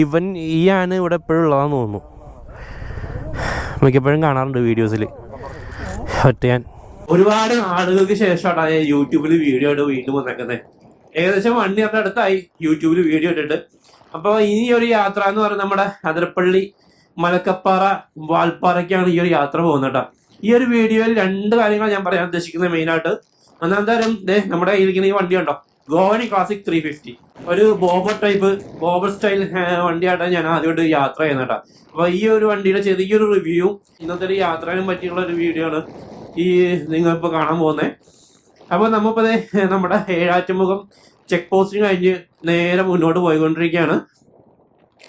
ഇവൻ ഈ ആന ഇവിടെ എപ്പോഴും ഉള്ളതാന്ന് തോന്നുന്നു. മിക്കപ്പോഴും കാണാറുണ്ട് വീഡിയോസിൽ ഒറ്റയാൻ. ഒരുപാട് നാളുകൾക്ക് ശേഷമാണ് ഞാൻ യൂട്യൂബിൽ വീഡിയോ ഇട്ട് വീണ്ടും വന്നേക്കുന്നത് ഏകദേശം വൺ ഇയറിന്റെ അടുത്തായി യൂട്യൂബിൽ വീഡിയോ ഇട്ടിട്ട്. അപ്പോൾ ഇനി ഒരു യാത്ര എന്ന് പറയുന്നത് നമ്മുടെ അതിരപ്പള്ളി മലക്കപ്പാറ വാൽപ്പാറയ്ക്കാണ് ഈ ഒരു യാത്ര പോകുന്നത് കേട്ടോ. ഈ ഒരു വീഡിയോയിൽ രണ്ട് കാര്യങ്ങൾ ഞാൻ പറയാൻ ഉദ്ദേശിക്കുന്നത് മെയിനായിട്ട് ഒന്നാം തരം നമ്മുടെ കയ്യിലിരിക്കുന്ന ഈ വണ്ടി ഉണ്ടോ ഗോവനി ക്ലാസിക് ത്രീ ഫിഫ്റ്റി ഒരു ബോബർ ടൈപ്പ് ബോബർ സ്റ്റൈൽ വണ്ടിയായിട്ടാണ് ഞാൻ ആദ്യമായിട്ട് യാത്ര ചെയ്യുന്നത് കേട്ടോ അപ്പൊ ഈ ഒരു വണ്ടിയുടെ ചെറിയൊരു റിവ്യൂ ഇന്നത്തെ ഒരു യാത്രയിലും പറ്റിയുള്ള ഒരു വീഡിയോ ആണ് ഈ നിങ്ങൾ ഇപ്പൊ കാണാൻ പോകുന്നത് അപ്പൊ നമ്മപ്പത് നമ്മുടെ ഏഴാറ്റുമുഖം ചെക്ക് പോസ്റ്റിംഗ് കഴിഞ്ഞ് നേരെ മുന്നോട്ട് പോയിക്കൊണ്ടിരിക്കുകയാണ്.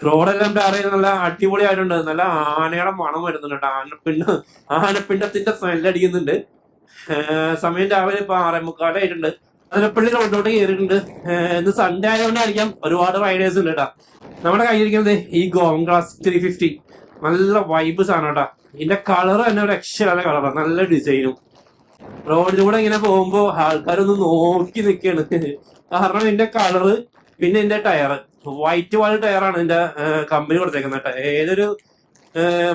റോഡെല്ലാം ടാർ നല്ല അടിപൊളിയായിട്ടുണ്ട്. നല്ല ആനയുടെ മണം വരുന്നുണ്ട്. ആനപ്പിണ്ട ആനപ്പിണ്ടത്തിന്റെ സ്മെല്ലടിക്കുന്നുണ്ട് സമയം രാവിലെ ഇപ്പൊ ആറേ മുക്കാലായിട്ടുണ്ട്. അതിരപ്പള്ളി റോഡിലോട്ട് കയറിയിട്ടുണ്ട് ഇന്ന് സൺഡേ ആയതുകൊണ്ട് ആയിരിക്കാം ഒരുപാട് റൈഡേഴ്സ് ഉണ്ട് കേട്ടോ നമ്മുടെ കയ്യിരിക്കുന്നത് ഈ ഗോം ക്ലാസ് ത്രീ ഫിഫ്റ്റി നല്ല വൈബ് സാധനം കേട്ടോ ഇതിന്റെ കളർ തന്നെ ഒരു അക്ഷരമല്ല കളറാണ് നല്ല ഡിസൈനും റോഡിലൂടെ ഇങ്ങനെ പോകുമ്പോ ആൾക്കാരൊന്ന് നോക്കി നിൽക്കുകയാണ് കാരണം ഇതിന്റെ കളറ് പിന്നെ ഇതിന്റെ ടയർ വൈറ്റ് വാൾ ടയറാണ് ഇതിന്റെ കമ്പനി കൊടുത്തേക്കുന്നത് കേട്ടോ ഏതൊരു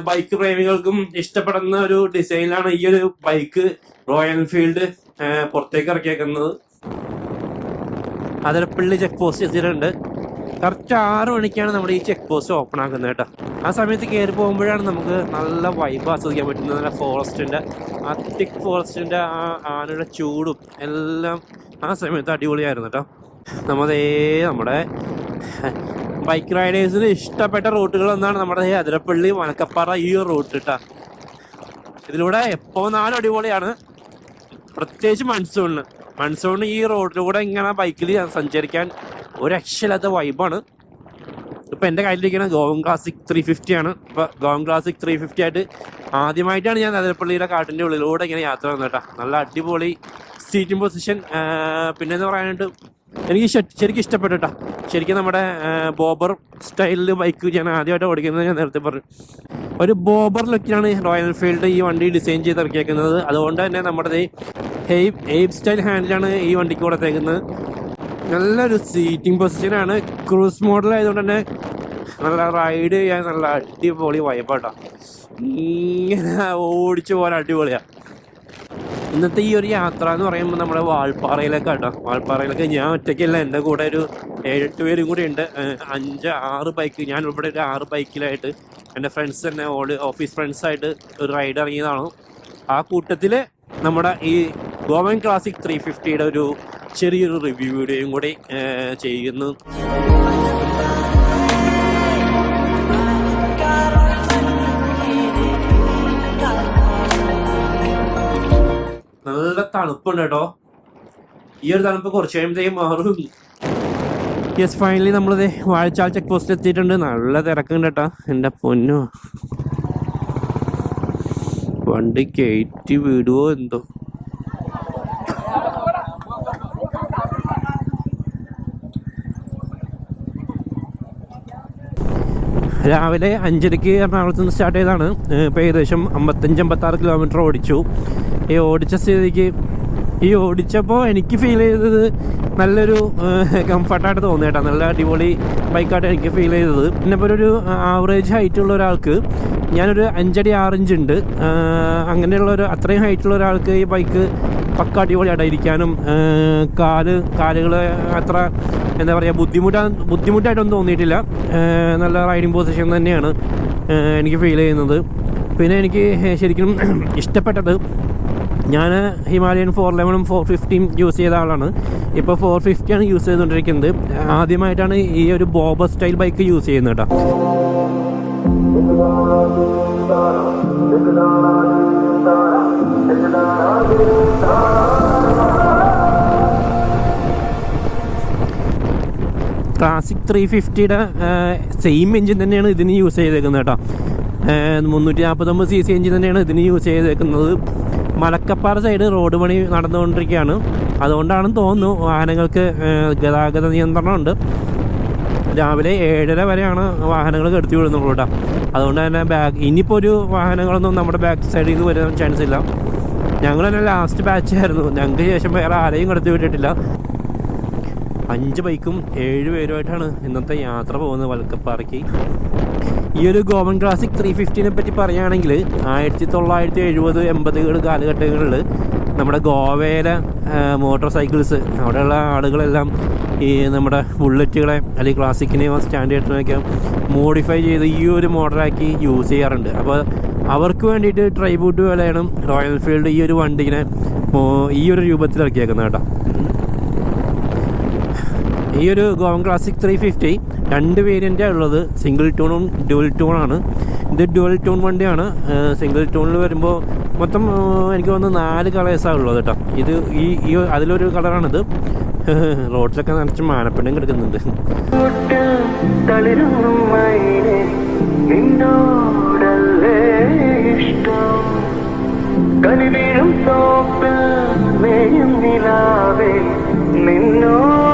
ബൈക്ക് പ്രേമികൾക്കും ഇഷ്ടപ്പെടുന്ന ഒരു ഡിസൈനിലാണ് ഈ ഒരു ബൈക്ക് റോയൽ എൻഫീൽഡ് പുറത്തേക്ക് ഇറക്കിയേക്കുന്നത്. അതിരപ്പള്ളി ചെക്ക് പോസ്റ്റ് എത്തിയിട്ടുണ്ട്. കറക്റ്റ് ആറ് മണിക്കാണ് നമ്മുടെ ഈ ചെക്ക് പോസ്റ്റ് ഓപ്പൺ ആക്കുന്നത് കേട്ടോ. ആ സമയത്ത് കയറി പോകുമ്പോഴാണ് നമുക്ക് നല്ല വൈബ് ആസ്വദിക്കാൻ പറ്റുന്നത്. നല്ല ഫോറസ്റ്റിന്റെ ആ തിക് ഫോറസ്റ്റിന്റെ ആ ആനയുടെ ചൂടും എല്ലാം ആ സമയത്ത് അടിപൊളിയായിരുന്നു കേട്ടോ. നമ്മതേ നമ്മുടെ ബൈക്ക് റൈഡേഴ്സിന് ഇഷ്ടപ്പെട്ട റൂട്ടുകൾ ഒന്നാണ് നമ്മുടെ അതിരപ്പള്ളി മലക്കപ്പാറ ഈ റൂട്ട് കേട്ടോ ഇതിലൂടെ എപ്പോൾ നാലും അടിപൊളിയാണ്. പ്രത്യേകിച്ച് മൺസൂണിന്. മൺസൂണിന് ഈ റോഡിലൂടെ ഇങ്ങനെ ബൈക്കിൽ സഞ്ചരിക്കാൻ ഒരു രക്ഷയില്ലാത്ത വൈബാണ് ഇപ്പൊ എന്റെ കയ്യിലിരിക്കുന്ന ഗോവൻ ക്ലാസിക് ത്രീ ഫിഫ്റ്റി ആണ്. ഇപ്പൊ ഗോവൻ ക്ലാസിക് ത്രീ ഫിഫ്റ്റി ആയിട്ട് ആദ്യമായിട്ടാണ് ഞാൻ അതിരപ്പള്ളിയുടെ കാട്ടിന്റെ ഉള്ളിലൂടെ ഇങ്ങനെ യാത്ര കേട്ടോ. നല്ല അടിപൊളി സീറ്റിംഗ് പൊസിഷൻ പിന്നെ എന്ന് പറയാനായിട്ട് എനിക്ക് ശരിക്കും ഇഷ്ടപ്പെട്ടു കേട്ടോ ശരിക്കും നമ്മുടെ ബോബർ സ്റ്റൈലിൽ ബൈക്ക് ഞാൻ ആദ്യമായിട്ട് ഓടിക്കുന്നത് ഞാൻ നേരത്തെ പറഞ്ഞു. ഒരു ബോബർ ലുക്കിലാണ് റോയൽ എൻഫീൽഡ് ഈ വണ്ടി ഡിസൈൻ ചെയ്ത് ഇറക്കിയേക്കുന്നത് അതുകൊണ്ട് തന്നെ നമ്മുടെ ഹെയ്ബ് ഹെയ്ബ് സ്റ്റൈൽ ഹാൻഡിലാണ് ഈ വണ്ടിക്ക് കൊടുത്തേക്കുന്നത്. നല്ലൊരു സീറ്റിംഗ് പൊസിഷനാണ് ക്രൂസ് മോഡൽ ആയതുകൊണ്ട് തന്നെ നല്ല റൈഡ് ചെയ്യാൻ നല്ല അടിപൊളി വൈബാട്ടോ ഇങ്ങനെ ഓടിച്ചു പോകാൻ അടിപൊളിയാ. ഇന്നത്തെ ഈ ഒരു യാത്ര എന്ന് പറയുമ്പോൾ നമ്മുടെ വാൾപ്പാറയിലേക്ക് കേട്ടോ. വാൾപ്പാറയിലേക്ക് ഞാൻ ഒറ്റയ്ക്കല്ല എന്റെ കൂടെ ഒരു ഏഴെട്ട് പേരും കൂടി ഉണ്ട്. അഞ്ച് ആറ് ബൈക്ക് ഞാൻ ഇവിടെ ഒരു ആറ് ബൈക്കിലായിട്ട് എന്റെ ഫ്രണ്ട്സ് തന്നെ ഓൾ ഓഫീസ് ഫ്രണ്ട്സായിട്ട് ഒരു റൈഡ് ഇറങ്ങിയതാണ്. ആ കൂട്ടത്തിൽ നമ്മുടെ ഈ ഗോവൻ ക്ലാസിക് ത്രീ ഫിഫ്റ്റിയുടെ ഒരു ചെറിയൊരു റിവ്യൂ വീഡിയോയും കൂടി ചെയ്യുന്നു. തണുപ്പുണ്ട് കേട്ടോ ഈ ഒരു തണുപ്പ് കുറച്ച് കഴിയുമ്പോഴത്തേക്കും മാറും. യെസ് ഫൈനലി നമ്മളിത് വാഴച്ചാൽ ചെക്ക് പോസ്റ്റ് എത്തിയിട്ടുണ്ട്. നല്ല തിരക്കുണ്ട് കേട്ടോ എന്റെ പൊന്നു. വണ്ടി കയറ്റി വിടുവോ എന്തോ? രാവിലെ അഞ്ചരയ്ക്ക് എറണാകുളത്ത് നിന്ന് സ്റ്റാർട്ട് ചെയ്താണ്. ഇപ്പോൾ ഏകദേശം അമ്പത്തഞ്ച് അമ്പത്താറ് കിലോമീറ്റർ ഓടിച്ചു. ഈ ഓടിച്ച സ്ഥിതിക്ക് ഈ ഓടിച്ചപ്പോൾ എനിക്ക് ഫീൽ ചെയ്തത് നല്ലൊരു കംഫർട്ടായിട്ട് തോന്നി കേട്ടോ. നല്ല അടിപൊളി ബൈക്കായിട്ട് എനിക്ക് ഫീൽ ചെയ്തത്. പിന്നെ ഇപ്പോൾ ഒരു ആവറേജ് ഹൈറ്റ് ഉള്ള ഒരാൾക്ക് ഞാനൊരു അഞ്ചടി ആറിഞ്ച് ഉണ്ട്. അങ്ങനെയുള്ള ഒരു അത്രയും ഹൈറ്റുള്ള ഒരാൾക്ക് ഈ ബൈക്ക് പക്ക അടിപൊളിയായിട്ട് ഇരിക്കാനും കാൽ കാലുകൾ അത്ര എന്താ പറയുക ബുദ്ധിമുട്ടാ ബുദ്ധിമുട്ടായിട്ടൊന്നും തോന്നിയിട്ടില്ല. നല്ല റൈഡിങ് പൊസിഷൻ തന്നെയാണ് എനിക്ക് ഫീൽ ചെയ്യുന്നത്. പിന്നെ എനിക്ക് ശരിക്കും ഇഷ്ടപ്പെട്ടത് ഞാൻ ഹിമാലയൻ ഫോർ ലെവനും ഫോർ ഫിഫ്റ്റിയും യൂസ് ചെയ്ത ആളാണ്. ഇപ്പോൾ ഫോർ ഫിഫ്റ്റിയാണ് യൂസ് ചെയ്തുകൊണ്ടിരിക്കുന്നത് ആദ്യമായിട്ടാണ് ഈ ഒരു ബോബർ സ്റ്റൈൽ ബൈക്ക് യൂസ് ചെയ്യുന്നത് കേട്ടോ ക്ലാസിക് ത്രീ ഫിഫ്റ്റിയുടെ സെയിം എഞ്ചിൻ തന്നെയാണ് ഇതിന് യൂസ് ചെയ്തേക്കുന്നത് കേട്ടോ. മുന്നൂറ്റി നാൽപ്പത്തൊമ്പത് സി സി എഞ്ചിൻ തന്നെയാണ് ഇതിന് യൂസ് ചെയ്തേക്കുന്നത്. മലക്കപ്പാറ സൈഡ് റോഡ് പണി നടന്നുകൊണ്ടിരിക്കുകയാണ്. അതുകൊണ്ടാണെന്ന് തോന്നുന്നു വാഹനങ്ങൾക്ക് ഗതാഗത നിയന്ത്രണമുണ്ട്. രാവിലെ ഏഴര വരെയാണ് വാഹനങ്ങൾ കെടുത്തി വിടുന്നുള്ളൂ കേട്ടോ. അതുകൊണ്ട് തന്നെ ബാക്ക് ഇനിയിപ്പോൾ ഒരു വാഹനങ്ങളൊന്നും നമ്മുടെ ബാക്ക് സൈഡിൽ നിന്ന് വരാൻ ചാൻസ് ഇല്ല. ഞങ്ങൾ തന്നെ ലാസ്റ്റ് ബാച്ച് ആയിരുന്നു. ഞങ്ങൾക്ക് ശേഷം വേറെ ആരെയും കടത്തി വിട്ടിട്ടില്ല. അഞ്ച് ബൈക്കും ഏഴ് പേരുമായിട്ടാണ് ഇന്നത്തെ യാത്ര പോകുന്നത് വൽക്കപ്പാറയ്ക്ക് ഈ ഒരു ഗോവൻ ക്ലാസിക് ത്രീ ഫിഫ്റ്റീനെ പറ്റി പറയുകയാണെങ്കിൽ ആയിരത്തി തൊള്ളായിരത്തി എഴുപത് എൺപതുകൾ കാലഘട്ടങ്ങളിൽ നമ്മുടെ ഗോവയിലെ മോട്ടോർ സൈക്കിൾസ് അവിടെയുള്ള ആളുകളെല്ലാം ഈ നമ്മുടെ ബുള്ളറ്റുകളെ അല്ലെങ്കിൽ ക്ലാസിക്കിനെയോ സ്റ്റാൻഡേർഡിനെയൊക്കെ മോഡിഫൈ ചെയ്ത് ഈ ഒരു മോഡലാക്കി യൂസ് ചെയ്യാറുണ്ട്. അപ്പോൾ അവർക്ക് വേണ്ടിയിട്ട് ട്രൈബൂട്ട് വിലയാണ് റോയൽ ഫീൽഡ് ഈ ഒരു വണ്ടിനെ ഈ ഒരു രൂപത്തിൽ ഇറക്കിയേക്കുന്നത് കേട്ടോ. ഈ ഒരു ഗോവൻ ക്ലാസിക് ത്രീ ഫിഫ്റ്റി രണ്ട് വേരിയന്റാണ് ഉള്ളത്. സിംഗിൾ ടൂണും ഡ്യുവൽ ടൂണാണ് ഇത് ഡ്യുവൽ ടൂൺ വണ്ടിയാണ്. സിംഗിൾ ടൂണിൽ വരുമ്പോൾ മൊത്തം എനിക്ക് വന്ന് നാല് കളേഴ്സാണ് ഉള്ളത് കേട്ടോ. ഇത് ഈ ഈ അതിലൊരു കളറാണിത് റോഡിലൊക്കെ നിറച്ച് മാനപ്പെടും കിടക്കുന്നുണ്ട്. കനിവീഴും തോപ്പിൽ നിലാവേ നിന്നോടല്ലേ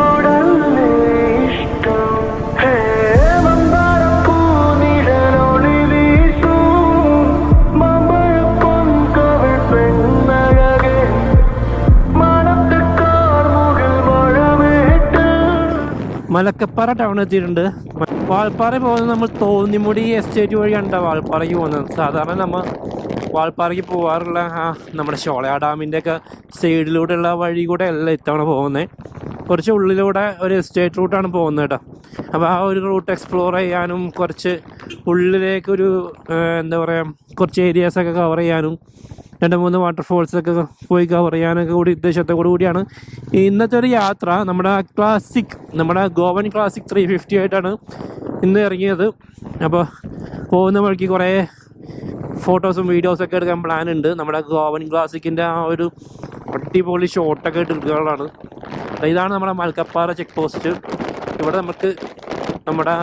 മലക്കപ്പാറ ടൗൺ എത്തിയിട്ടുണ്ട്. വാൾപ്പാറ പോകുന്നത് നമ്മൾ തോന്നിമുടി എസ്റ്റേറ്റ് വഴി വഴിയാണ് വാൾപ്പാറയ്ക്ക് പോകുന്നത്. സാധാരണ നമ്മൾ വാൾപ്പാറയ്ക്ക് പോകാറുള്ള ആ നമ്മുടെ ഷോളയാ ഡാമിന്റെ ഒക്കെ സൈഡിലൂടെയുള്ള വഴി കൂടെ അല്ല ഇത്തവണ പോകുന്നത് കുറച്ച് ഉള്ളിലൂടെ ഒരു എസ്റ്റേറ്റ് റൂട്ടാണ് പോകുന്നത് കേട്ടോ. അപ്പോൾ ആ ഒരു റൂട്ട് എക്സ്പ്ലോർ ചെയ്യാനും കുറച്ച് ഉള്ളിലേക്കൊരു എന്താ പറയുക കുറച്ച് ഏരിയാസൊക്കെ കവർ ചെയ്യാനും രണ്ട് മൂന്ന് വാട്ടർഫോൾസൊക്കെ പോയി കവർ ചെയ്യാനൊക്കെ കൂടി ഉദ്ദേശത്തോടു കൂടിയാണ്. ഇന്നത്തെ ഒരു യാത്ര നമ്മുടെ ക്ലാസിക് നമ്മുടെ ഗോവൻ ക്ലാസിക് ത്രീ ഫിഫ്റ്റി ആയിട്ടാണ് ഇന്ന് ഇറങ്ങിയത്. അപ്പോൾ പോകുന്ന വഴിക്ക് കുറേ ഫോട്ടോസും വീഡിയോസൊക്കെ എടുക്കാൻ പ്ലാൻ ഉണ്ട്. നമ്മുടെ ഗോവൻ ക്ലാസിക്കിന്റെ ആ ഒരു അടിപൊളി ഷോട്ടൊക്കെ എടുക്കുകയാണ് ഇതാണ് നമ്മുടെ മൽക്കപ്പാറ ചെക്ക് പോസ്റ്റ് ഇവിടെ നമുക്ക് നമ്മുടെ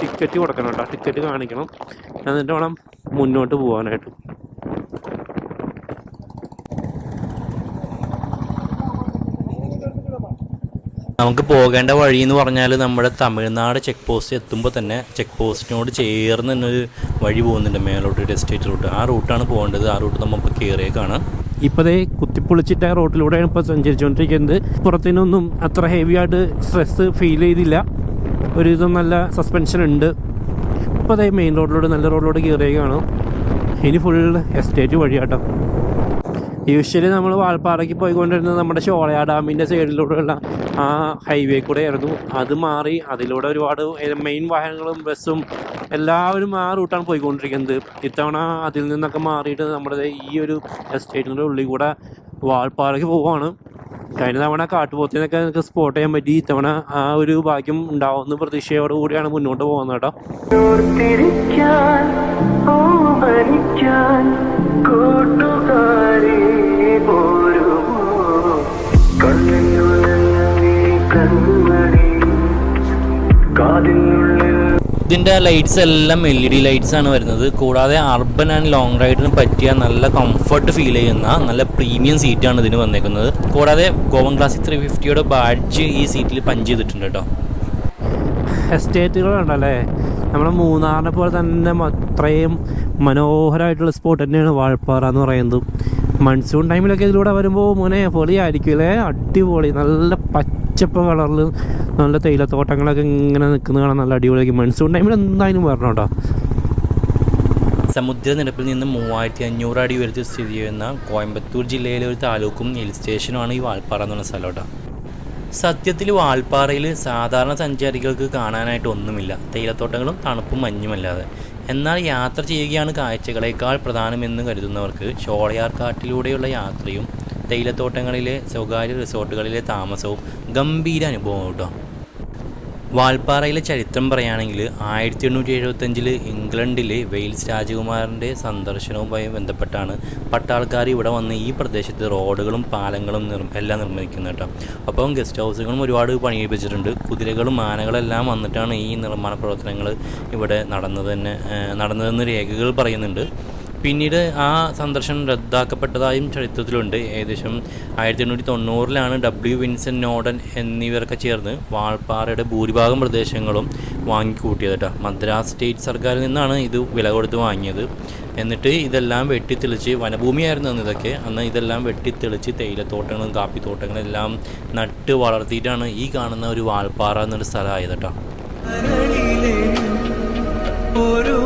ടിക്കറ്റ് കൊടുക്കണം കേട്ടോ. ടിക്കറ്റ് കാണിക്കണം. എന്നിട്ട് വേണം മുന്നോട്ട് പോകാനായിട്ട് നമുക്ക് പോകേണ്ട വഴി എന്ന് പറഞ്ഞാൽ നമ്മുടെ തമിഴ്നാട് ചെക്ക് പോസ്റ്റ് എത്തുമ്പോൾ തന്നെ ചെക്ക് പോസ്റ്റിനോട് ചേർന്ന് തന്നെ ഒരു വഴി പോകുന്നുണ്ട് മേലോട്ട് എസ്റ്റേറ്റ് റൂട്ട് ആ റൂട്ടാണ് പോകേണ്ടത്. ആ റൂട്ട് നമ്മളിപ്പോൾ കയറിയേക്കാണ് ഇപ്പോഴേ കുത്തിപ്പൊളിച്ചിട്ട റോട്ടിലൂടെയാണ് ഇപ്പോൾ സഞ്ചരിച്ചുകൊണ്ടിരിക്കുന്നത് പുറത്തിനൊന്നും അത്ര ഹെവി ആയിട്ട് സ്ട്രെസ് ഫീൽ ചെയ്തില്ല. ഒരു നല്ല സസ്പെൻഷൻ ഉണ്ട്. ഇപ്പോൾ അതേ മെയിൻ റോഡിലൂടെ നല്ല റോഡിലൂടെ കയറിയേക്കാണ് ഇനി ഫുൾ എസ്റ്റേറ്റ് വഴിയാട്ടോ. യൂഷ്വലി നമ്മൾ വാൾപ്പാറയ്ക്ക് പോയിക്കൊണ്ടിരുന്നത് നമ്മുടെ ഷോളയാ ഡാമിന്റെ സൈഡിലൂടെയുള്ള ആ ഹൈവേ കൂടെ ആയിരുന്നു അത് മാറി അതിലൂടെ ഒരുപാട് മെയിൻ വാഹനങ്ങളും ബസ്സും എല്ലാവരും ആ റൂട്ടാണ് പോയിക്കൊണ്ടിരിക്കുന്നത്. ഇത്തവണ അതിൽ നിന്നൊക്കെ മാറിയിട്ട് നമ്മുടെ ഈ ഒരു എസ്റ്റേറ്റിന്റെ ഉള്ളിൽ കൂടെ വാൾപ്പാറയ്ക്ക് പോവുകയാണ് കഴിഞ്ഞ തവണ കാട്ടുപോത്തിനൊക്കെ നമുക്ക് സ്പോട്ട് ചെയ്യാൻ പറ്റി. ഇത്തവണ ആ ഒരു ഭാഗ്യം ഉണ്ടാവുന്ന പ്രതീക്ഷയോടുകൂടിയാണ് മുന്നോട്ട് പോകുന്നത് കേട്ടോ. ഓമനിക്കാൻ കൂട്ടുകാരി പോരുമോ? കണ്ണിനുള്ളിൽ നീ കൺമണി കാതിനുള്ളിൽ ഇതിന്റെ ലൈറ്റ്സ് എല്ലാം എൽ ഇ ഡി ലൈറ്റ്സ് ആണ് വരുന്നത്. കൂടാതെ അർബൻ ആൻഡ് ലോങ് റൈഡിന് പറ്റിയ നല്ല കംഫർട്ട് ഫീൽ ചെയ്യുന്ന നല്ല പ്രീമിയം സീറ്റാണ് ഇതിന് വന്നേക്കുന്നത്. കൂടാതെ ഗോവൻ ക്ലാസിക് ത്രീ ഫിഫ്റ്റിയുടെ ബാഡ്ജ് ഈ സീറ്റിൽ പഞ്ച് ചെയ്തിട്ടുണ്ട് കേട്ടോ. എസ്റ്റേറ്റുകളുണ്ടല്ലേ നമ്മുടെ മൂന്നാറിനെ പോലെ തന്നെ അത്രയും മനോഹരമായിട്ടുള്ള സ്പോട്ട് തന്നെയാണ് വാഴപ്പാറ എന്ന് പറയുന്നത്. മൺസൂൺ ടൈമിലൊക്കെ ഇതിലൂടെ വരുമ്പോൾ മോനെ പൊളിയായിരിക്കും അല്ലേ? അടിപൊളി. നല്ല പച്ചപ്പ് കളറിൽ നല്ല തേയിലത്തോട്ടങ്ങളൊക്കെ ഇങ്ങനെ നിൽക്കുന്ന കാണാൻ നല്ല അടിപൊളിയായിരിക്കും. മൺസൂൺ ടൈമിൽ എന്തായാലും വരണം കേട്ടോ. സമുദ്രനിരപ്പിൽ നിന്ന് മൂവായിരത്തി അഞ്ഞൂറ് അടി ഉയരത്തിൽ സ്ഥിതി ചെയ്യുന്ന കോയമ്പത്തൂർ ജില്ലയിലെ ഒരു താലൂക്കും ഹിൽ സ്റ്റേഷനുമാണ് ഈ വാൽപ്പാറ എന്ന് പറഞ്ഞ സ്ഥലം കേട്ടോ. സത്യത്തിൽ വാൽപ്പാറയിൽ സാധാരണ സഞ്ചാരികൾക്ക് കാണാനായിട്ട് ഒന്നുമില്ല. തേയിലത്തോട്ടങ്ങളും തണുപ്പും മഞ്ഞുമല്ലാതെ. എന്നാൽ യാത്ര ചെയ്യുകയാണ് കാഴ്ചകളേക്കാൾ പ്രധാനമെന്ന് കരുതുന്നവർക്ക് ഷോളയാർ കാട്ടിലൂടെയുള്ള യാത്രയും തേയിലത്തോട്ടങ്ങളിലെ സ്വകാര്യ റിസോർട്ടുകളിലെ താമസവും ഗംഭീര അനുഭവം കേട്ടോ. വാൽപ്പാറയിലെ ചരിത്രം പറയുകയാണെങ്കിൽ ആയിരത്തി എണ്ണൂറ്റി എഴുപത്തഞ്ചിൽ ഇംഗ്ലണ്ടിലെ വെയിൽസ് രാജകുമാരന്റെ സന്ദർശനവുമായി ബന്ധപ്പെട്ടാണ് പട്ടാൾക്കാർ ഇവിടെ വന്ന് ഈ പ്രദേശത്ത് റോഡുകളും പാലങ്ങളും നിർ എല്ലാം നിർമ്മിക്കുന്നത് കേട്ടോ. അപ്പം ഗസ്റ്റ് ഹൗസുകളും ഒരുപാട് പണിയിപ്പിച്ചിട്ടുണ്ട് കുതിരകളും ആനകളെല്ലാം വന്നിട്ടാണ് ഈ നിർമ്മാണ പ്രവർത്തനങ്ങൾ ഇവിടെ നടന്നത് തന്നെ ഏഹ് നടന്നതെന്ന് രേഖകൾ പറയുന്നുണ്ട്. പിന്നീട് ആ സന്ദർശനം റദ്ദാക്കപ്പെട്ടതായും ചരിത്രത്തിലുണ്ട്. ഏകദേശം ആയിരത്തി എണ്ണൂറ്റി തൊണ്ണൂറിലാണ് ഡബ്ല്യു വിൻസൻ നോഡൻ എന്നിവരൊക്കെ ചേർന്ന് വാൾപ്പാറയുടെ ഭൂരിഭാഗം പ്രദേശങ്ങളും വാങ്ങിക്കൂട്ടിയത് കേട്ടോ. മദ്രാസ് സ്റ്റേറ്റ് സർക്കാരിൽ നിന്നാണ് ഇത് വില കൊടുത്ത് വാങ്ങിയത്. എന്നിട്ട് ഇതെല്ലാം വെട്ടിത്തെളിച്ച് വനഭൂമിയായിരുന്നു അന്ന് ഇതൊക്കെ. അന്ന് ഇതെല്ലാം വെട്ടിത്തെളിച്ച് തേയിലത്തോട്ടങ്ങളും കാപ്പിത്തോട്ടങ്ങളും എല്ലാം നട്ട് വളർത്തിയിട്ടാണ് ഈ കാണുന്ന ഒരു വാൾപ്പാറ എന്നൊരു സ്ഥലമായത് കേട്ടോ. ഓരോ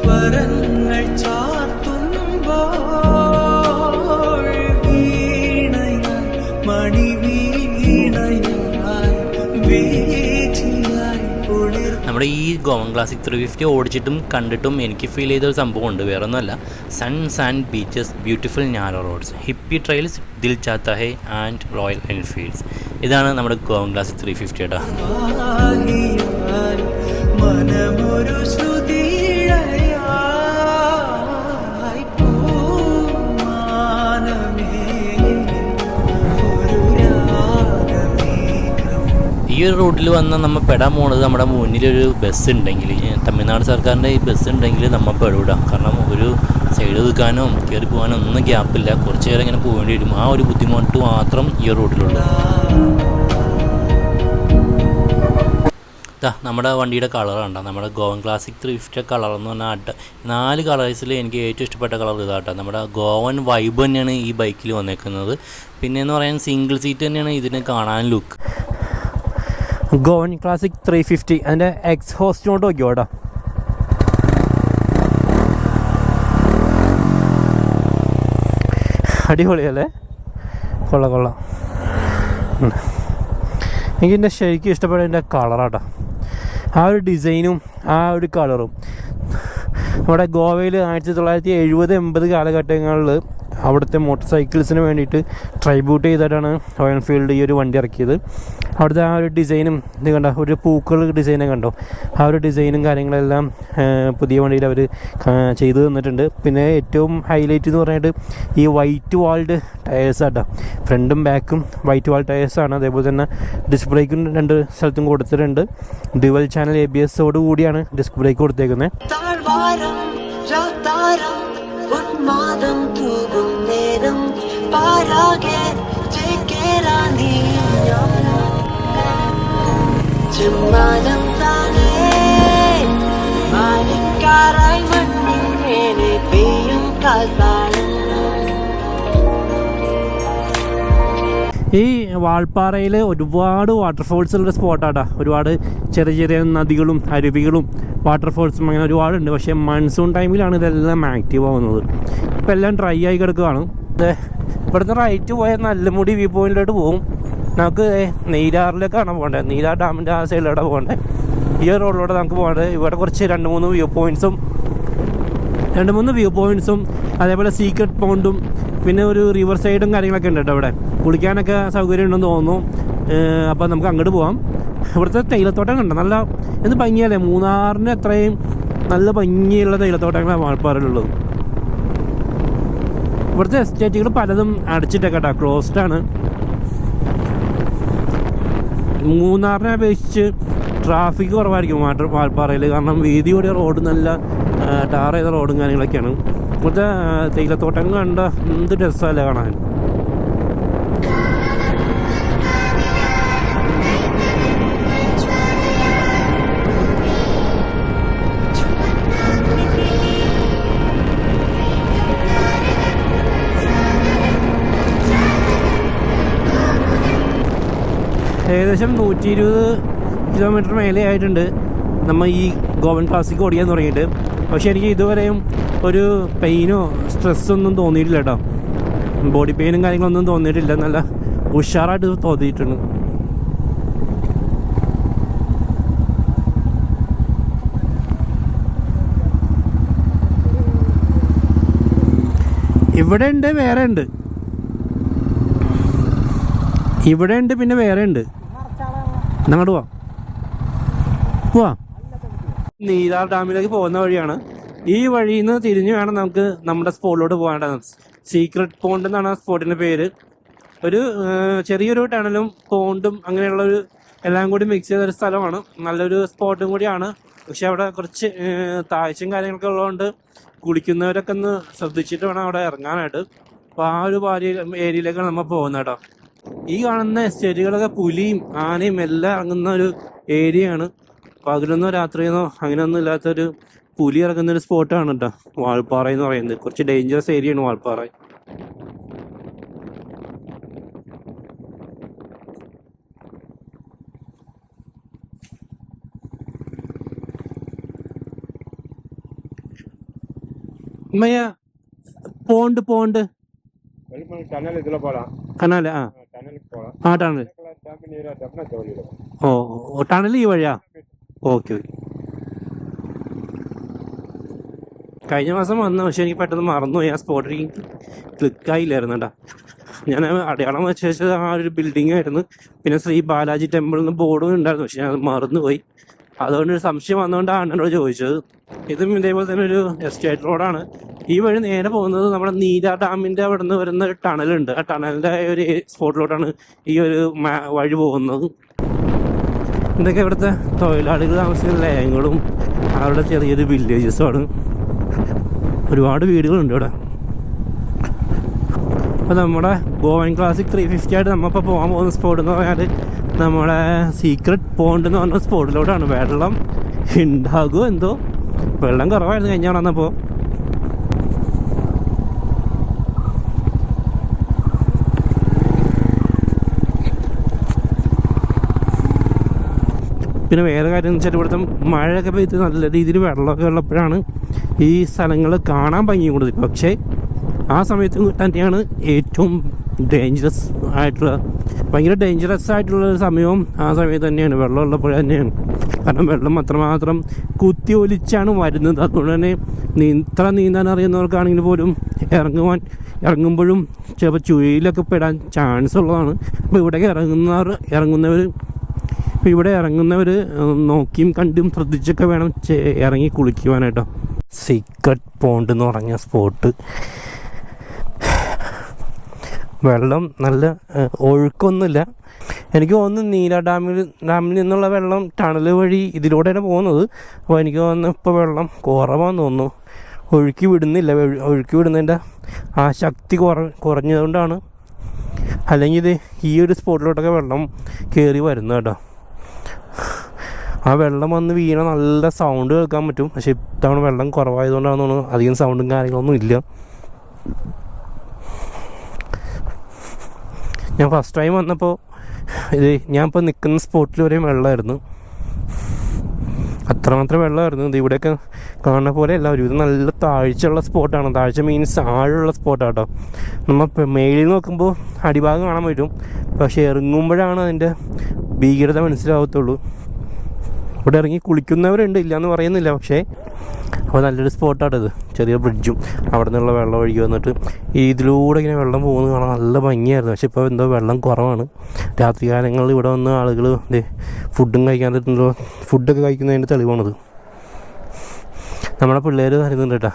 സ്വരങ്ങൾ ചാർത്തുമ്പോൾ വീണയായി മണിവീണയായി വീച്ചിയായി കുളിർ നമ്മുടെ ഈ ഗോവൻ ക്ലാസിക് ത്രീ ഫിഫ്റ്റി ഓടിച്ചിട്ടും കണ്ടിട്ടും എനിക്ക് ഫീൽ ചെയ്ത ഒരു സംഭവമുണ്ട് വേറെ ഒന്നുമല്ല suns and beaches beautiful narrow roads hippie trails Dil Chahta Hai and Royal Enfields ഇതാണ് നമ്മുടെ ഗോവൻ ക്ലാസിക് ത്രീ ഫിഫ്റ്റി കേട്ടോ. റൂട്ടിൽ വന്ന് നമ്മൾ പെടാൻ പോണത് നമ്മുടെ മുന്നിലൊരു ബസ് ഉണ്ടെങ്കിൽ തമിഴ്നാട് സർക്കാരിന്റെ ഈ ബസ് ഉണ്ടെങ്കിൽ നമ്മൾ പെടൂടാ. കാരണം ഒരു സൈഡ് ഒതുക്കാനോ കയറി പോകാനോ ഒന്നും ഗ്യാപ്പില്ല കുറച്ച് നേരം ഇങ്ങനെ പോകേണ്ടി വരും. ആ ഒരു ബുദ്ധിമുട്ട് മാത്രം ഈ റൂട്ടിലുള്ളൂ ഇതാ നമ്മുടെ വണ്ടിയുടെ കളർ കണ്ടോ. നമ്മുടെ Goan classic three fifty colour എന്ന് പറഞ്ഞാൽ അട്ട നാല് കളേഴ്സിൽ എനിക്ക് ഏറ്റവും ഇഷ്ടപ്പെട്ട കളർ ഇതാട്ടോ നമ്മുടെ ഗോവൻ വൈബ് തന്നെയാണ് ഈ ബൈക്കിൽ വന്നേക്കുന്നത്. പിന്നെ എന്ന് പറയാൻ സിംഗിൾ സീറ്റ് തന്നെയാണ് ഇതിന് കാണാൻ look Goan classic three fifty അതിന്റെ എക്സ് ഹോസ്റ്റിനോട്ട് നോക്കിയോ കേട്ടോ. അടിപൊളിയല്ലേ? കൊള്ള കൊള്ള. എനിക്ക് എന്റെ ശരിക്കും ഇഷ്ടപ്പെട്ട എന്റെ കളറാട്ടോ ആ ഒരു ഡിസൈനും ആ ഒരു കളറും നമ്മുടെ ഗോവയിൽ ആയിരത്തി തൊള്ളായിരത്തി എഴുപത് എൺപത് കാലഘട്ടങ്ങളിൽ അവിടുത്തെ മോട്ടോർ സൈക്കിൾസിന് വേണ്ടിയിട്ട് ട്രൈബ്യൂട്ട് ചെയ്തിട്ടാണ് റോയൽ എൻഫീൽഡ് ഈ ഒരു വണ്ടി ഇറക്കിയത്. അവിടുത്തെ ആ ഒരു ഡിസൈനും ഇത് കണ്ട ഒരു പൂക്കൾ ഡിസൈനും കണ്ടോ? ആ ഒരു ഡിസൈനും കാര്യങ്ങളെല്ലാം പുതിയ വണ്ടിയിൽ അവർ ചെയ്തു തന്നിട്ടുണ്ട്. പിന്നെ ഏറ്റവും ഹൈലൈറ്റ് എന്ന് പറഞ്ഞിട്ട് ഈ വൈറ്റ് വാൾഡ് ടയേഴ്സ് ആട്ടോ. ഫ്രണ്ടും ബാക്കും വൈറ്റ് വാൾ ടയേഴ്സാണ് അതേപോലെ തന്നെ ഡിസ്ക് ബ്രേക്കും രണ്ട് സ്ഥലത്തും കൊടുത്തിട്ടുണ്ട്. ഡ്യുവൽ ചാനൽ എ ബി എസോട് കൂടിയാണ് ഡിസ്ക് ബ്രേക്ക് കൊടുത്തേക്കുന്നത് ഉന്മാദം മേലെ പെയ്യും കാൽപ്പാടം ഈ വാൾപ്പാറയിൽ ഒരുപാട് വാട്ടർഫോൾസ് ഉള്ള സ്പോട്ടാട്ടാ ഒരുപാട് ചെറിയ ചെറിയ നദികളും അരുവികളും വാട്ടർഫോൾസും അങ്ങനെ ഒരുപാടുണ്ട്. പക്ഷേ മൺസൂൺ ടൈമിലാണ് ഇതെല്ലാം ആക്റ്റീവ് ആവുന്നത്. ഇപ്പം എല്ലാം ഡ്രൈ ആയി കിടക്കുകയാണ്. ഇവിടുന്ന് റൈറ്റ് പോയാൽ നല്ലമുടി വ്യൂ പോയിന്റിലോട്ട് പോകും നമുക്ക് നെയ്യാറിലേക്കാണ് പോകേണ്ടത് നെയ്യാർ ഡാമിന്റെ ആ സൈഡിലൂടെ പോകേണ്ടത് ഈ റോഡിലൂടെ നമുക്ക് പോകേണ്ടത് ഇവിടെ കുറച്ച് രണ്ട് മൂന്ന് വ്യൂ പോയിന്റ്സും രണ്ട് മൂന്ന് വ്യൂ പോയിന്റ്സും അതേപോലെ സീക്രട്ട് പോണ്ടും പിന്നെ ഒരു റിവർ സൈഡും കാര്യങ്ങളൊക്കെ ഉണ്ട് കേട്ടോ ഇവിടെ. കുളിക്കാനൊക്കെ സൗകര്യം ഉണ്ടെന്ന് തോന്നുന്നു. അപ്പോൾ നമുക്ക് അങ്ങോട്ട് പോവാം. ഇവിടുത്തെ തേയിലത്തോട്ടം കണ്ടോ? നല്ല എന്ത് ഭംഗിയല്ലേ? മൂന്നാറിന് അത്രയും നല്ല ഭംഗിയുള്ള തേയിലത്തോട്ടങ്ങളാണ് വാൾപ്പാറയിലുള്ളത് ഇവിടുത്തെ എസ്റ്റേറ്റുകൾ പലതും അടച്ചിട്ടൊക്കെ കേട്ടോ ക്ലോസ്ഡ് ആണ്. മൂന്നാറിനെ അപേക്ഷിച്ച് ട്രാഫിക് കുറവായിരിക്കും വാട്ടർ വാൽപ്പാറയിൽ കാരണം വീതി കൂടിയ റോഡ് നല്ല ടാർ ചെയ്ത റോഡും കാര്യങ്ങളൊക്കെയാണ്. ഇവിടുത്തെ തേയിലത്തോട്ടം കണ്ട എന്ത് രസമല്ലേ കാണാൻ. ഏകദേശം നൂറ്റി ഇരുപത് കിലോമീറ്റർ മേലെ ആയിട്ടുണ്ട്. നമ്മൾ ഈ ഗോവൻ ക്ലാസിക്ക് ഓടിക്കാൻ തുടങ്ങിയിട്ട്. പക്ഷേ എനിക്ക് ഇതുവരെയും ഒരു പെയിനോ സ്ട്രെസ്സൊന്നും തോന്നിയിട്ടില്ല കേട്ടോ. ബോഡി പെയിനും കാര്യങ്ങളൊന്നും തോന്നിയിട്ടില്ല. നല്ല ഉഷാറായിട്ട് തോന്നിയിട്ടുണ്ട്. ഇവിടെ ഉണ്ട് വേറെ ഉണ്ട്. ഇവിടെ ഉണ്ട് പിന്നെ വേറെ ഉണ്ട്. അങ്ങോട്ട് പോവാം പോവാം നീരാർ ഡാമിലേക്ക് പോകുന്ന വഴിയാണ്. ഈ വഴിയിൽ നിന്ന് തിരിഞ്ഞു വേണം നമുക്ക് നമ്മുടെ സ്പോട്ടിലോട്ട് പോകേണ്ടത് സീക്രട്ട് പോണ്ട് എന്നാണ് ആ സ്പോട്ടിന്റെ പേര്. ഒരു ചെറിയൊരു ടണലും പോണ്ടും അങ്ങനെയുള്ള ഒരു എല്ലാം കൂടി മിക്സ് ചെയ്ത ഒരു സ്ഥലമാണ്. നല്ലൊരു സ്പോട്ടും കൂടിയാണ്. പക്ഷെ അവിടെ കുറച്ച് താഴ്ചയും കാര്യങ്ങളൊക്കെ ഉള്ളതുകൊണ്ട് കുളിക്കുന്നവരൊക്കെ ഒന്ന് ശ്രദ്ധിച്ചിട്ട് വേണം അവിടെ ഇറങ്ങാനായിട്ട്. അപ്പോൾ ആ ഒരു ഏരിയയിലേക്കാണ് നമ്മൾ പോകുന്നത് കേട്ടോ. ഈ കാണുന്ന ചെടികളൊക്കെ പുലിയും ആനയും എല്ലാം ഇറങ്ങുന്ന ഒരു ഏരിയയാണ്. പകലെന്നോ രാത്രിയെന്നോ അങ്ങനെയൊന്നും ഇല്ലാത്തൊരു പുലി ഇറങ്ങുന്ന ഒരു സ്പോട്ടാണ് കേട്ടോ വാൾപ്പാറ എന്ന് പറയുന്നത്. കുറച്ച് ഡേഞ്ചറസ് ഏരിയയാണ് വാൾപ്പാറ. Pond pond. കനാല് ആ. ആ ടണൽ ഓ ഓ ടണൽ ഈ വഴിയാ? Okay okay. കഴിഞ്ഞ മാസം വന്ന പക്ഷെ എനിക്ക് പെട്ടെന്ന് മറന്നുപോയി. ആ സ്പോട്ടിൽ ക്ലിക്കായില്ലായിരുന്നു കേട്ടാ ഞാൻ അടയാളം വെച്ച ശേഷം ആ ഒരു ബിൽഡിംഗ് ആയിരുന്നു. പിന്നെ ശ്രീ ബാലാജി ടെമ്പിൾ നിന്ന് ബോർഡും ഉണ്ടായിരുന്നു പക്ഷെ ഞാൻ മറന്നുപോയി. അതുകൊണ്ട് ഒരു സംശയം വന്നുകൊണ്ടാണ് എന്നോട് ചോദിച്ചത്. ഇതും ഇതേപോലെ തന്നെ ഒരു എസ്റ്റേറ്റ് റോഡാണ് ഈ വഴി നേരെ പോകുന്നത് നമ്മുടെ നീല ഡാമിന്റെ അവിടെ നിന്ന് വരുന്ന ഒരു ടണലുണ്ട് ആ ടണലിന്റെ ഒരു സ്പോട്ടിലോട്ടാണ് ഈ ഒരു വഴി പോകുന്നത്. ഇതൊക്കെ ഇവിടുത്തെ തൊഴിലാളികൾ താമസിക്കുന്ന ലയങ്ങളും അവരുടെ ചെറിയൊരു വില്ലേജസുമാണ് ഒരുപാട് വീടുകളുണ്ട് ഇവിടെ. അപ്പോൾ നമ്മുടെ ഗോവൻ ക്ലാസിക് ത്രീ ഫിഫ്റ്റി ആയിട്ട് നമ്മളിപ്പോൾ പോകാൻ പോകുന്ന സ്പോട്ട് എന്ന് പറഞ്ഞാൽ നമ്മുടെ സീക്രട്ട് പോണ്ട് എന്ന് പറഞ്ഞ സ്പോട്ടിലോട്ടാണ് വെള്ളം ഉണ്ടാകുമോ എന്തോ? വെള്ളം കുറവായിരുന്നു കഴിഞ്ഞ വന്നപ്പോൾ പിന്നെ വേറെ കാര്യം എന്ന് വെച്ചാൽ ഇവിടുത്തെ മഴയൊക്കെ പെയ്ത് നല്ല രീതിയിൽ വെള്ളമൊക്കെ ഉള്ളപ്പോഴാണ് ഈ സ്ഥലങ്ങൾ കാണാൻ ഭംഗി കൂടുതൽ പക്ഷേ ആ സമയത്ത് തന്നെയാണ് ഏറ്റവും ഡേഞ്ചറസ് ആയിട്ടുള്ള ഭയങ്കര ഡേഞ്ചറസ് ആയിട്ടുള്ള ഒരു സമയവും ആ സമയത്ത് തന്നെയാണ്. വെള്ളം ഉള്ളപ്പോൾ തന്നെയാണ്. കാരണം വെള്ളം അത്രമാത്രം കുത്തി ഒലിച്ചാണ് വരുന്നത്. അതുകൊണ്ട് തന്നെ നീ ഇത്ര നീന്താൻ അറിയുന്നവർക്കാണെങ്കിൽ പോലും ഇറങ്ങുവാൻ ഇറങ്ങുമ്പോഴും ചിലപ്പോൾ ചുഴിയിലൊക്കെ പെടാൻ ചാൻസ് ഉള്ളതാണ്. അപ്പോൾ ഇവിടേക്ക് ഇറങ്ങുന്നവർ ഇറങ്ങുന്നവർ ഇപ്പോൾ ഇവിടെ ഇറങ്ങുന്നവർ നോക്കിയും കണ്ടും ശ്രദ്ധിച്ചൊക്കെ വേണം ഇറങ്ങി കുളിക്കുവാനായിട്ടോ. സീക്രട്ട് പോണ്ട് എന്ന് പറഞ്ഞ സ്പോട്ട് വെള്ളം നല്ല ഒഴുക്കൊന്നുമില്ല. എനിക്ക് തോന്നുന്നു നീല ഡാമിൽ ഡാമിൽ നിന്നുള്ള വെള്ളം ടണൽ വഴി ഇതിലൂടെയാണ് പോകുന്നത്. അപ്പോൾ എനിക്ക് തോന്നുന്നു ഇപ്പോൾ വെള്ളം കുറവാന്ന് തോന്നുന്നു. ഒഴുക്കി വിടുന്നില്ല. ഒഴു- ഒഴുക്കി വിടുന്നതിന്റെ ആ ശക്തി കുറ കുറഞ്ഞതുകൊണ്ടാണ്. അല്ലെങ്കിൽ ഇത് ഈ ഒരു സ്പോട്ടിലോട്ടൊക്കെ വെള്ളം കയറി വരുന്നത് കേട്ടോ. ആ വെള്ളം വന്ന് വീണ നല്ല സൗണ്ട് കേൾക്കാൻ പറ്റും. പക്ഷെ ഇത്തവണ വെള്ളം കുറവായതുകൊണ്ടാണെന്ന് തോന്നുന്നു അധികം സൗണ്ടും കാര്യങ്ങളൊന്നും ഇല്ല. ഞാൻ ഫസ്റ്റ് ടൈം വന്നപ്പോൾ ഇത് ഞാൻ ഇപ്പോൾ നിൽക്കുന്ന സ്പോട്ടിൽ വരെയും വെള്ളമായിരുന്നു അത്രമാത്രം വെള്ളമായിരുന്നു ഇത് ഇവിടെയൊക്കെ കാണുന്ന പോലെ അല്ല ഇത് നല്ല താഴ്ചയുള്ള സ്പോട്ടാണ് താഴ്ച മീൻസ് ആഴമുള്ള സ്പോട്ടാണ് കേട്ടോ നമ്മൾ മേളിൽ നോക്കുമ്പോൾ അടിഭാഗം കാണാൻ പറ്റും. പക്ഷേ ഇറങ്ങുമ്പോഴാണ് അതിന്റെ ഭീകരത മനസ്സിലാവത്തുള്ളൂ. ഇവിടെ ഇറങ്ങി കുളിക്കുന്നവരുണ്ട് ഇല്ല എന്ന് പറയുന്നില്ല. പക്ഷേ അപ്പോൾ നല്ലൊരു ഇത്. ചെറിയ ബ്രിഡ്ജും അവിടെ നിന്നുള്ള വെള്ളം ഒഴുകി വന്നിട്ട് ഈ ഇതിലൂടെ ഇങ്ങനെ വെള്ളം പോകുന്നത് കാണാൻ നല്ല ഭംഗിയായിരുന്നു. പക്ഷെ ഇപ്പോൾ എന്തോ വെള്ളം കുറവാണ്. രാത്രി കാലങ്ങളിൽ ഇവിടെ വന്ന് ആളുകൾ ഫുഡും കഴിക്കാൻ പറ്റുന്നല്ലോ ഫുഡൊക്കെ കഴിക്കുന്നതിന്റെ തെളിവാണിത്. നമ്മുടെ പിള്ളേർ വരുന്നുണ്ട് കേട്ടോ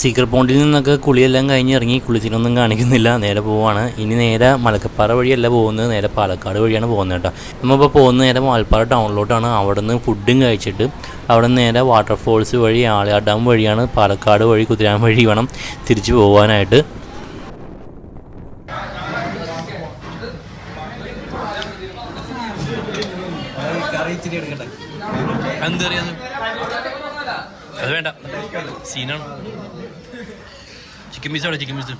സീക്രട്ട് പോണ്ടിൽ നിന്നൊക്കെ കുളിയെല്ലാം കഴിഞ്ഞ് ഇറങ്ങി കുളിച്ചിട്ടൊന്നും കാണിക്കുന്നില്ല. നേരെ പോവാണ്. ഇനി നേരെ മലക്കപ്പാറ വഴിയല്ല പോകുന്നത്. നേരെ പാലക്കാട് വഴിയാണ് പോകുന്നത് കേട്ടോ. നമ്മളിപ്പോൾ പോകുന്ന നേരെ വാൽപ്പാറ ടൗണിലോട്ടാണ് അവിടെ നിന്ന് ഫുഡും കഴിച്ചിട്ട് അവിടെ നിന്ന് നേരെ വാട്ടർഫോൾസ് വഴി ആളിയാർ ഡാം വഴിയാണ് പാലക്കാട് വഴി കുതിരാൻ വഴി വേണം തിരിച്ചു പോകാനായിട്ട് അത് വേണ്ട. സീനാണ്. ചിക്കൻ പീസ് അവിടെ ചിക്കൻ പീസ്?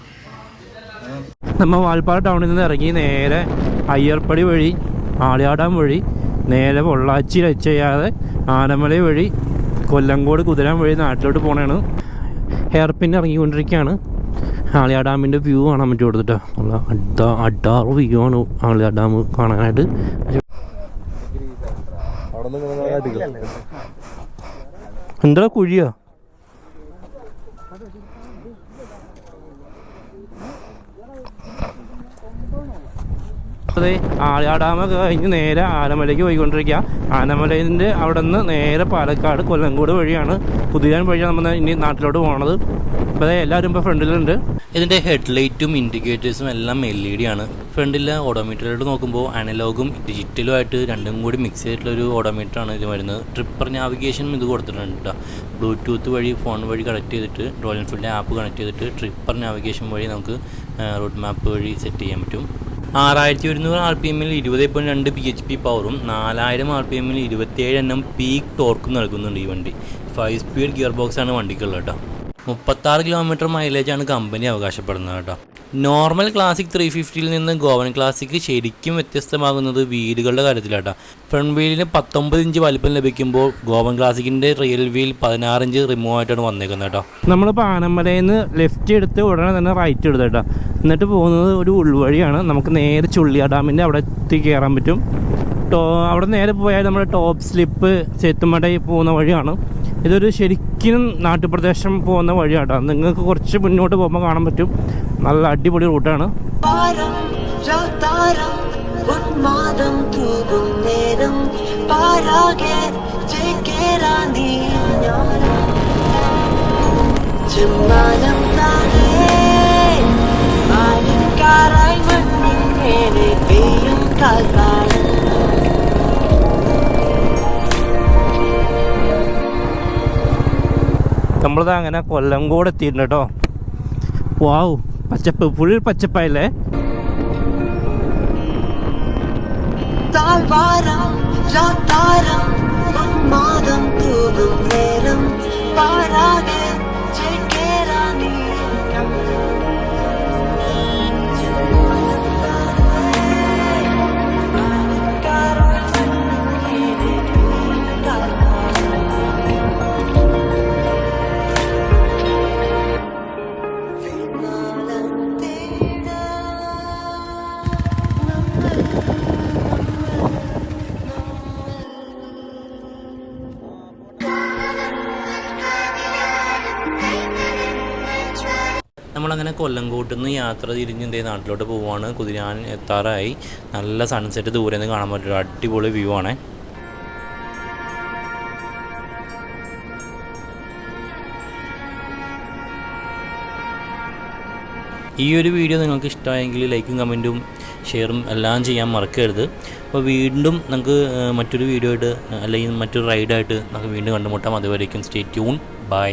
നമ്മൾ വാൽപ്പാറ ടൗണിൽ നിന്ന് ഇറങ്ങി നേരെ അയ്യർപ്പടി വഴി ആളിയാടാം വഴി നേരെ പൊള്ളാച്ചി ടച്ച് ചെയ്യാതെ ആനമല വഴി കൊല്ലങ്കോട് കുതിരാൻ വഴി നാട്ടിലോട്ട് പോണേണ്. ഹെയർ പിൻ ഇറങ്ങിക്കൊണ്ടിരിക്കുകയാണ് ആളിയാ ഡാമിന്റെ വ്യൂ കാണാൻ പറ്റും കൊടുത്തിട്ട് നല്ല അഡ അഡാറ് വ്യൂ ആണ് ആളിയാ ഡാം കാണാനായിട്ട് എന്താ കുഴിയോ? അതെ ആളിയാ ഡാമൊക്കെ കഴിഞ്ഞ് നേരെ ആനമലയ്ക്ക് പോയിക്കൊണ്ടിരിക്കുക. ആനമലേന്റെ അവിടെ നിന്ന് നേരെ പാലക്കാട് കൊല്ലംകോട് വഴിയാണ് പുതിയാൻ വഴിയാണ് നമ്മൾ ഇനി നാട്ടിലോട്ട് പോകണത് അപ്പോൾ എല്ലാവരും ഇപ്പോൾ ഫ്രണ്ടിലുണ്ട്. ഇതിന്റെ ഹെഡ്ലൈറ്റും ഇൻഡിക്കേറ്റേഴ്സും എല്ലാം എൽ ഇ ഡി ആണ് ഫ്രണ്ടിലെ ഓഡോമീറ്ററിലോട്ട് നോക്കുമ്പോൾ അനലോഗും ഡിജിറ്റലും ആയിട്ട് രണ്ടും കൂടി മിക്സ് ചെയ്തിട്ടുള്ള ഒരു ഓഡോമീറ്റർ ആണ് ഇത് വരുന്നത്. ട്രിപ്പർ നാവിഗേഷനും ഇത് കൊടുത്തിട്ടുണ്ട് കേട്ടോ ബ്ലൂടൂത്ത് വഴി ഫോൺ വഴി കണക്ട് ചെയ്തിട്ട് റോയൽ എൻഫീൽഡിന്റെ ആപ്പ് കണക്ട് ചെയ്തിട്ട് ട്രിപ്പർ നാവിഗേഷൻ വഴി നമുക്ക് റൂട്ട് മാപ്പ് വഴി സെറ്റ് ചെയ്യാൻ പറ്റും. ആറായിരത്തി ഒരുന്നൂറ് ആർ പി എമ്മിൽ ഇരുപത് പോയിന്റ് രണ്ട് പി എച്ച് പി പവറും നാലായിരം ആർ പി എമ്മിൽ ഇരുപത്തിയേഴ് എണ്ണം പീക്ക് ടോർക്കും നൽകുന്നുണ്ട് ഈ വണ്ടി. ഫൈവ് സ്പീഡ് ഗിയർ ബോക്സ് ആണ് വണ്ടിക്കുള്ളത് കേട്ടോ. മുപ്പത്താറ് കിലോമീറ്റർ മൈലേജാണ് കമ്പനി അവകാശപ്പെടുന്നത് കേട്ടോ. നോർമൽ ക്ലാസിക് ത്രീ ഫിഫ്റ്റിയിൽ നിന്ന് ഗോവൻ ക്ലാസിക് ശരിക്കും വ്യത്യസ്തമാകുന്നത് വീലുകളുടെ കാര്യത്തിലാട്ടോ. ഫ്രണ്ട് വീലിന് പത്തൊമ്പത് ഇഞ്ച് വലിപ്പം ലഭിക്കുമ്പോൾ ഗോവൻ ക്ലാസിക്കിന്റെ റിയൽ വീൽ പതിനാറ് ഇഞ്ച് റിമൂവ് ആയിട്ടാണ് വന്നേക്കുന്നത് കേട്ടോ നമ്മളിപ്പോൾ ആനമലയിൽ നിന്ന് ലെഫ്റ്റ് എടുത്ത് ഉടനെ തന്നെ റൈറ്റ് എടുത്ത് കേട്ടോ എന്നിട്ട് പോകുന്നത് ഒരു ഉൾവഴിയാണ്. നമുക്ക് നേരെ ചുള്ളിയ ഡാമിന്റെ അവിടെ എത്തി കയറാൻ പറ്റും. ടോ അവിടെ നേരെ പോയാൽ നമ്മുടെ ടോപ്പ് സ്ലിപ്പ് ചേത്തുമടയിൽ പോകുന്ന വഴിയാണ്. ഇതൊരു ശരിക്കും നാട്ടുപ്രദേശം പോകുന്ന വഴിയാട്ടോ. നിങ്ങൾക്ക് കുറച്ച് മുന്നോട്ട് പോകുമ്പോൾ കാണാൻ പറ്റും. നല്ല അടിപൊളി റൂട്ടാണ്. ആലിക്കാറായി മണ്ണിൻ പെയ്യും നമ്മളിത് അങ്ങനെ കൊല്ലം കൂടെ എത്തിയിട്ടുണ്ട് കേട്ടോ വാവ് പച്ചപ്പ് ഫുൾ പച്ചപ്പായില്ലേ താഴ്വാരം രാത്താരം ഉന്മാദം തൂകും നേരം പാരാകെ നിന്ന് യാത്ര തിരിഞ്ഞ് എന്തേ നാട്ടിലോട്ട് പോവുകയാണ് കുതിരാൻ എത്താറായി. നല്ല സൺസെറ്റ് ദൂരെ നിന്ന് കാണാൻ പറ്റും അടിപൊളി വ്യൂ ആണ്. ഈ ഒരു വീഡിയോ നിങ്ങൾക്ക് ഇഷ്ടമായെങ്കിൽ ലൈക്കും കമന്റും ഷെയറും എല്ലാം ചെയ്യാൻ മറക്കരുത്. അപ്പോൾ വീണ്ടും നമുക്ക് മറ്റൊരു വീഡിയോ ആയിട്ട് അല്ലെങ്കിൽ മറ്റൊരു റൈഡായിട്ട് നമുക്ക് വീണ്ടും കണ്ടുമുട്ടാം. അതുവരേക്കും സ്റ്റേ ട്യൂൺ ബൈ